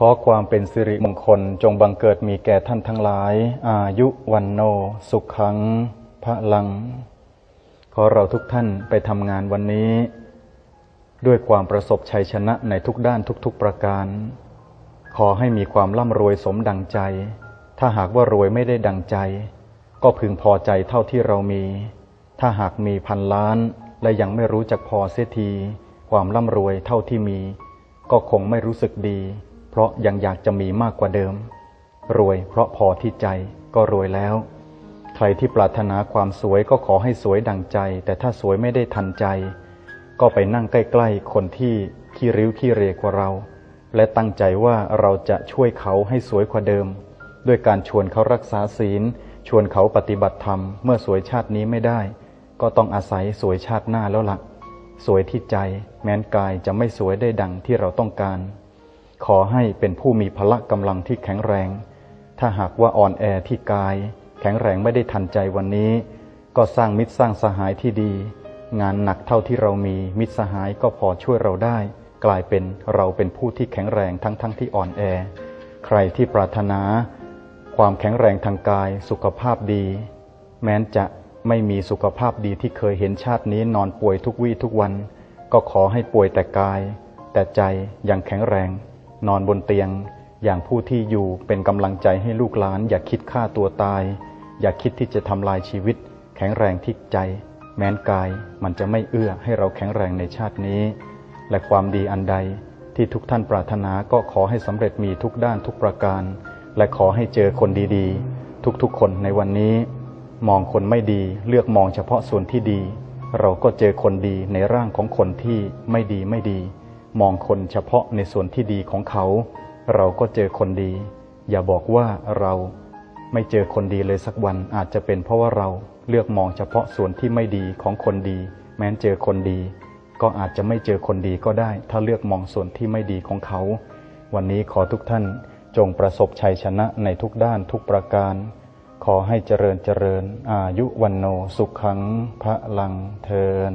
ขอความเป็นสิริมงคลจงบังเกิดมีแก่ท่านทั้งหลาย อายุวันโน สุขขังพระลัง ขอเราทุกท่านไปทำงานวันนี้ ด้วยความประสบชัยชนะในทุกด้านทุกๆประการ ขอให้มีความร่ำรวยสมดังใจ ถ้าหากว่ารวยไม่ได้ดังใจ ก็พึงพอใจเท่าที่เรามี ถ้าหากมีพันล้านและยังไม่รู้จักพอเสียที ความร่ำรวยเท่าที่มี ก็คงไม่รู้สึกดี เพราะยังอยากจะมีมากกว่าเดิม รวยเพราะพอที่ใจก็รวยแล้ว ใครที่ปรารถนาความสวยก็ขอให้สวยดังใจ แต่ถ้าสวยไม่ได้ทันใจ ก็ไปนั่งใกล้ๆคนที่ขี้ริ้วขี้เรกว่าเรา และตั้งใจว่าเราจะช่วยเขาให้สวยกว่าเดิม ด้วยการชวนเขารักษาศีล ชวนเขาปฏิบัติธรรม เมื่อสวยชาตินี้ไม่ได้ ก็ต้องอาศัยสวยชาติหน้าแล้วละ่ะ สวยที่ใจ แม้นกายจะไม่สวยได้ดังที่เราต้องการ ขอให้เป็นผู้มีพละกำลังที่แข็งแรง ถ้าหากว่าอ่อนแอที่กาย แข็งแรงไม่ได้ทันใจวันนี้ ก็สร้างมิตรสร้างสหายที่ดี งานหนักเท่าที่เรามีมิตรสหายก็พอช่วยเราได้ กลายเป็นเราเป็นผู้ที่แข็งแรงทั้งๆทที่อ่อนแอ ใครที่ปรารถนา ความแข็งแรงทางกายสุขภาพดี แม้นจะไม่มีสุขภาพดีที่เคยเห็นชาตินี้นอนป่วยทุกวี่ทุกวัน ก็ขอให้ป่วยแต่กาย แต่ใจยังแข็งแรง นอนบนเตียง อย่างผู้ที่อยู่เป็นกำลังใจให้ลูกหลาน อย่าคิดฆ่าตัวตาย อย่าคิดที่จะทำลายชีวิต แข็งแรงที่ใจ แม้นกายมันจะไม่เอื้อให้เราแข็งแรงในชาตินี้ และความดีอันใดที่ทุกท่านปรารถนาก็ขอให้สำเร็จมีทุกด้านทุกประการ และขอให้เจอคนดีๆ ทุกๆคนในวันนี้ มองคนไม่ดีเลือกมองเฉพาะส่วนที่ดี เราก็เจอคนดีในร่างของคนที่ไม่ดีไม่ดี มองคนเฉพาะในส่วนที่ดีของเขา เราก็เจอคนดี อย่าบอกว่าเราไม่เจอคนดีเลยสักวันอาจจะเป็นเพราะว่าเราเลือกมองเฉพาะส่วนที่ไม่ดีของคนดี แม้นเจอคนดี ก็อาจจะไม่เจอคนดีก็ได้ ถ้าเลือกมองส่วนที่ไม่ดีของเขา วันนี้ขอทุกท่านจงประสบชัยชนะในทุกด้านทุกประการ ขอให้เจริญเจริญอายุวันโนสุขังพระลังเทิน